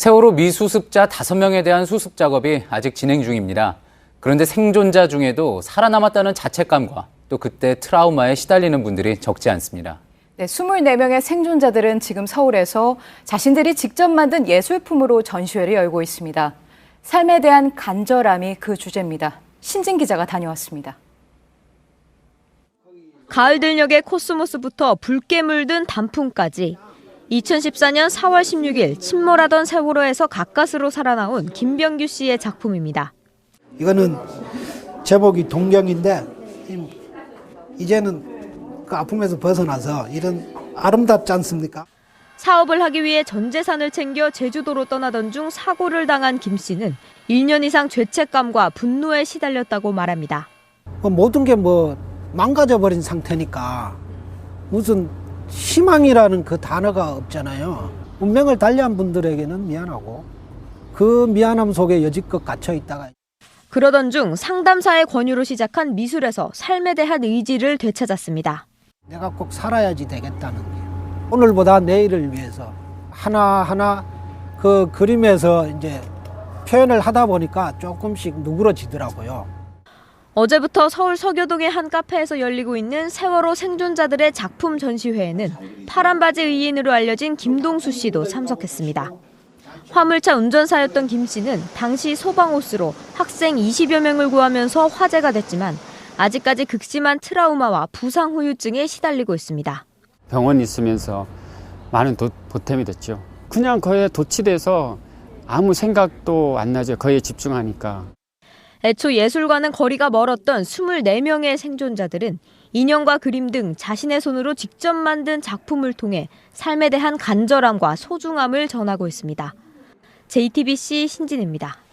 세월호 미수습자 5명에 대한 수습 작업이 아직 진행 중입니다. 그런데 생존자 중에도 살아남았다는 자책감과 또 그때 트라우마에 시달리는 분들이 적지 않습니다. 네, 24명의 생존자들은 지금 서울에서 자신들이 직접 만든 예술품으로 전시회를 열고 있습니다. 삶에 대한 간절함이 그 주제입니다. 신진 기자가 다녀왔습니다. 가을 들녘의 코스모스부터 붉게 물든 단풍까지 2014년 4월 16일 침몰하던 세월호에서 가까스로 살아나온 김병규 씨의 작품입니다. 이거는 제목이 동경인데 이- 이제는 그 아픔에서 벗어나서 이런 아름답지 않습니까? 사업을 하기 위해 전 재산을 챙겨 제주도로 떠나던 중 사고를 당한 김 씨는 1년 이상 죄책감과 분노에 시달렸다고 말합니다. 뭐 모든 게 뭐 망가져 버린 상태니까 무슨 희망이라는 그 단어가 없잖아요. 운명을 달리한 분들에게는 미안하고 그 미안함 속에 여지껏 갇혀 있다가 그러던 중 상담사의 권유로 시작한 미술에서 삶에 대한 의지를 되찾았습니다. 내가 꼭 살아야지 되겠다는 게 오늘보다 내일을 위해서 하나하나 그 그림에서 이제 표현을 하다 보니까 조금씩 누그러지더라고요. 어제부터 서울 서교동의 한 카페에서 열리고 있는 세월호 생존자들의 작품 전시회에는 파란 바지 의인으로 알려진 김동수 씨도 참석했습니다. 화물차 운전사였던 김 씨는 당시 소방호스로 학생 20여 명을 구하면서 화제가 됐지만 아직까지 극심한 트라우마와 부상 후유증에 시달리고 있습니다. 병원 있으면서 많은 도, 보탬이 됐죠. 그냥 거기에 도취돼서 아무 생각도 안 나죠. 거기에 집중하니까. 애초 예술과는 거리가 멀었던 24명의 생존자들은 인형과 그림 등 자신의 손으로 직접 만든 작품을 통해 삶에 대한 간절함과 소중함을 전하고 있습니다. JTBC 신진입니다.